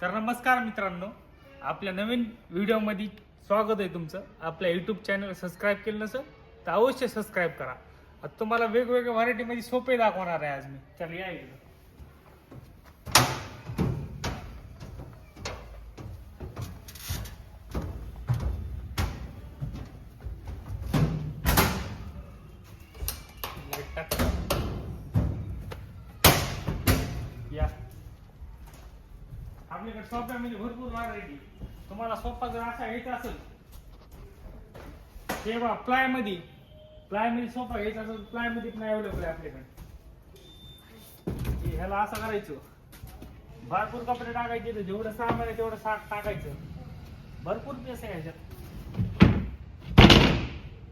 तर नमस्कार मित्रांनो आपल्या नवीन व्हिडिओमध्ये स्वागत आहे तुमचं. आपल्या यूट्यूब चॅनल सबस्क्राईब केलं नसेल तर अवश्य सबस्क्राईब करा. आता तुम्हाला वेगवेगळ्या व्हरायटीमध्ये सोपे दाखवणार आहे आज मी. चल या आपल्याकडे सोप्यामध्ये भरपूर व्हरायटी तुम्हाला सोपा जर असा घ्यायचा असेल ते बा प्लायमध्ये प्लायमध्ये सोफा घ्यायचा असेल प्लायमध्ये पण अवेलेबल आहे आपल्याकडे. ह्याला असं करायचं. भरपूर कपडे टाकायचे तर जेवढं सामान आहे तेवढं साठ टाकायचं. भरपूर पीस आहे ह्याच्यात.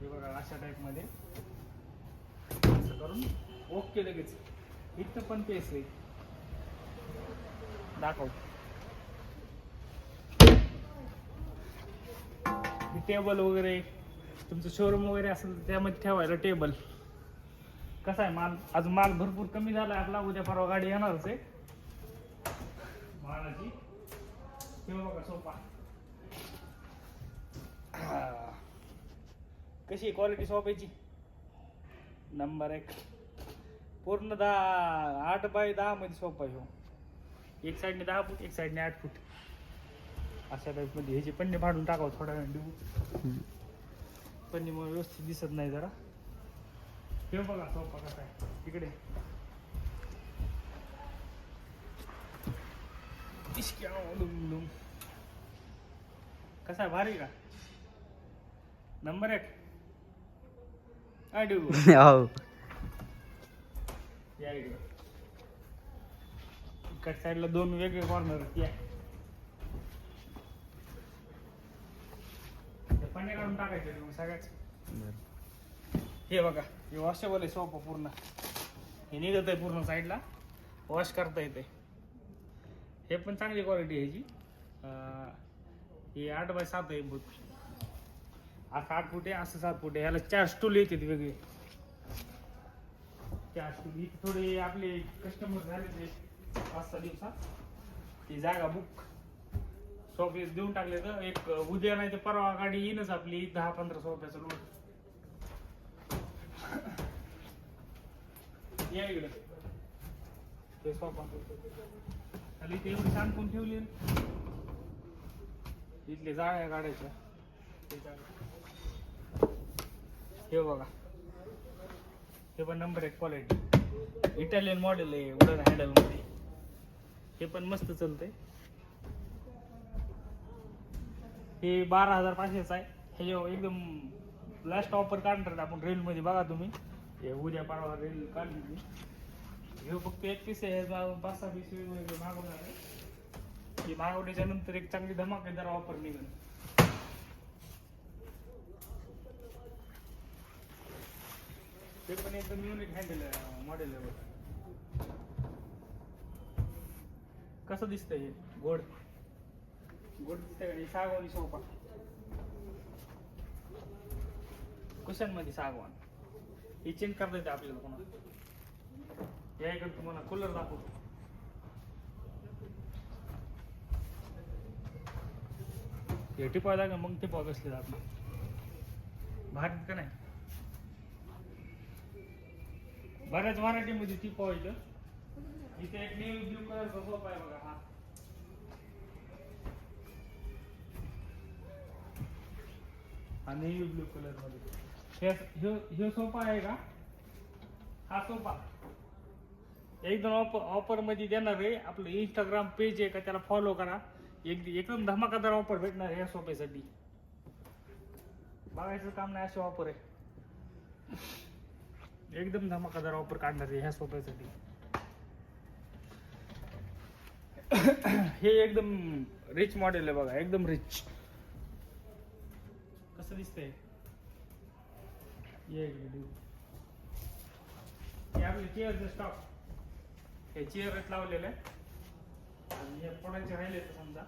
हे बघा अशा टाईपमध्ये. असं करून ओके लगेच. इथं पण पेस आहे. दाखव. टेबल वगैरे तुमचं शोरूम वगैरे असेल तर त्यामध्ये ठेवायला टेबल कसा आहे माल? आज माल भरपूर कमी झाला आपला उद्या परवा गाडी येणारच आहे. मालाची. तेव्हा बघा सोपा कशी क्वालिटी सोपायची नंबर एक. पूर्ण दहा आठ बाय दहा मध्ये सोपा ह्यो हो. एक साईडने दहा फूट एक साईडने आठ फूट. अशा टाईपमध्ये ह्याचे पन्ने फाडून टाकावं थोड्या वेळ देऊ. पन्ने मग व्यवस्थित दिसत नाही जरा. हे बघा सोपा कसा आहे लुम. कसा आहे? भारी का? नंबर एक. हो. या इकडे इकड साईडला दोन वेगळे कॉर्नर या. पन्ने काढून टाकायचे मग सगळ्याच. हे बघा हे वॉशेबल आहे सोपं पूर्ण. हे निघत आहे पूर्ण साईडला वॉश करता येते हे पण चांगली क्वालिटी आहे ह्याची हे आठ बाय सात आहे असं आठ फूट आहे असं सात फूट आहे. ह्याला चार स्टूल येतात वेगळे. चार स्टूल थोडे आपले कस्टमर झाले ते पाच सहा दिवसात. ती जागा बुक सोफेस देऊन टाकले तर एक उद्या नाही तर परवा गाडी येईनच आपली. दहा पंधरा सोफ्याचं लोट या इकडे. ते सोफा खाली ते एवढी सांडून ठेवली इथले जाळ्या काढायच्या हे बघा. हे पण नंबर एक क्वालिटी इटालियन मॉडेल आहे उडन हँडलमध्ये. हे पण मस्त चालतंय. हे बारा हजार पाचशेच आहे. हे एकदम लास्ट ऑफर काढणार आपण रेल मध्ये बघा तुम्ही. हे उद्या परवा रेल काढली मी. हे फक्त एक पीस आहे ह्याचा पाच सहा पीस वेगवेगळे मागवणार आहे हे मागवल्याच्या नंतर एक चांगली धमाकेदार ऑफर निघेल. ते पण एकदम युनिक हँडल मॉडेल आहे कसं दिसतंय हे? गोड. गुड सागवानी सोफा कुशनमध्ये सागवान. हे चेंज करता येते आपल्याला पुन्हा. या इकडे तुम्हाला कूलर दाखवतो. हे टिपा लागेल मग टिपाव बसले जात भारत का नाही? बऱ्याच मराठीमध्ये मध्ये टिपा इथे एक नेव्ही ब्लू कलरचा सोफा आहे बघा हा. आणि नेव्ही ब्लू कलरमध्ये हे- सोफा आहे का? हा सोफा. एकदम ऑफर ऑफरमध्ये देणार आहे. आपलं इंस्टाग्राम पेज आहे का त्याला फॉलो करा. एक एकदम धमाकादार ऑफर भेटणार आहे या सोफ्यासाठी. बघायचं काम नाही असे ऑफर आहे. एकदम धमाकादार ऑफर काढणार आहे ह्या सोफ्यासाठी. हे एकदम रिच मॉडेल आहे बघा एकदम रिच कसं दिसतंय? ये इकडे आपले चेअरचे स्टॉक हे चेअर लावलेले आणि हे पडायचे राहिले तर समजा.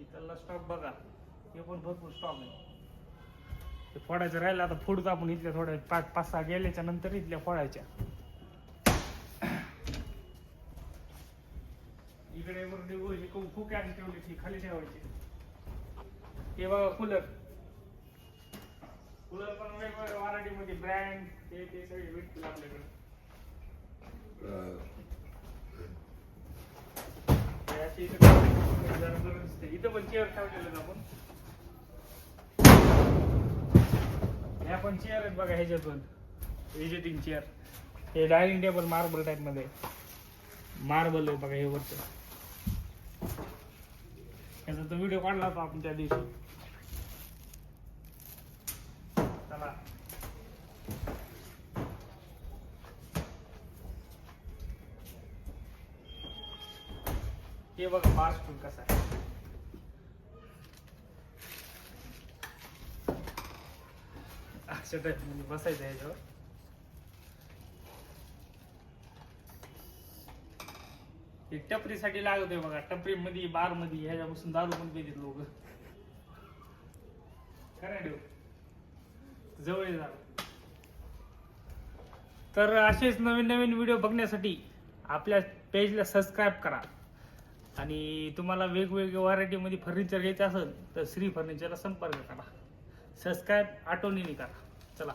इथला स्टॉक बघा. हे पण भरपूर स्टॉक आहे. ते फोडायचं राहिलं. आता फोडतो आपण इथल्या थोड्या पाच पाच सहा गेल्याच्यानंतर इथल्या फोडायच्या. इकडे वर खूप खूप ठेवली ती खाली ठेवायची. हे बघा कूलर कूलर पण वेगवेगळ्या व्हरायटीमध्ये ब्रँड ते ते सगळे भेटतील आपल्याकडे. इथं पण चेअर ठेवलेलं आपण. ह्या पण चेअर आहेत बघा ह्याच्यात पण. विजिटिंग चेअर हे डायनिंग टेबल मार्बल टाईपमध्ये. मार्बल आहे बघा हे वरचं. याचा तो व्हिडिओ काढला होता आपण त्या दिवशी चला हे बघा फास्ट फूल कसा आहे. अशा म्हणजे बसायचं याच्यावर. हे टपरीसाठी लागत आहे बघा टपरी मध्ये बारमध्ये ह्याच्यापासून दारू पण पितात लोक. खरं जवळ येणार. तर असेच नवीन नवीन व्हिडिओ बघण्यासाठी आपल्या पेजला सबस्क्राईब करा. आणि तुम्हाला वेगवेगळ्या व्हरायटीमध्ये फर्निचर घ्यायचं असेल तर श्री फर्निचरला संपर्क करा. सबस्क्राईब आठवणीने करा. चला.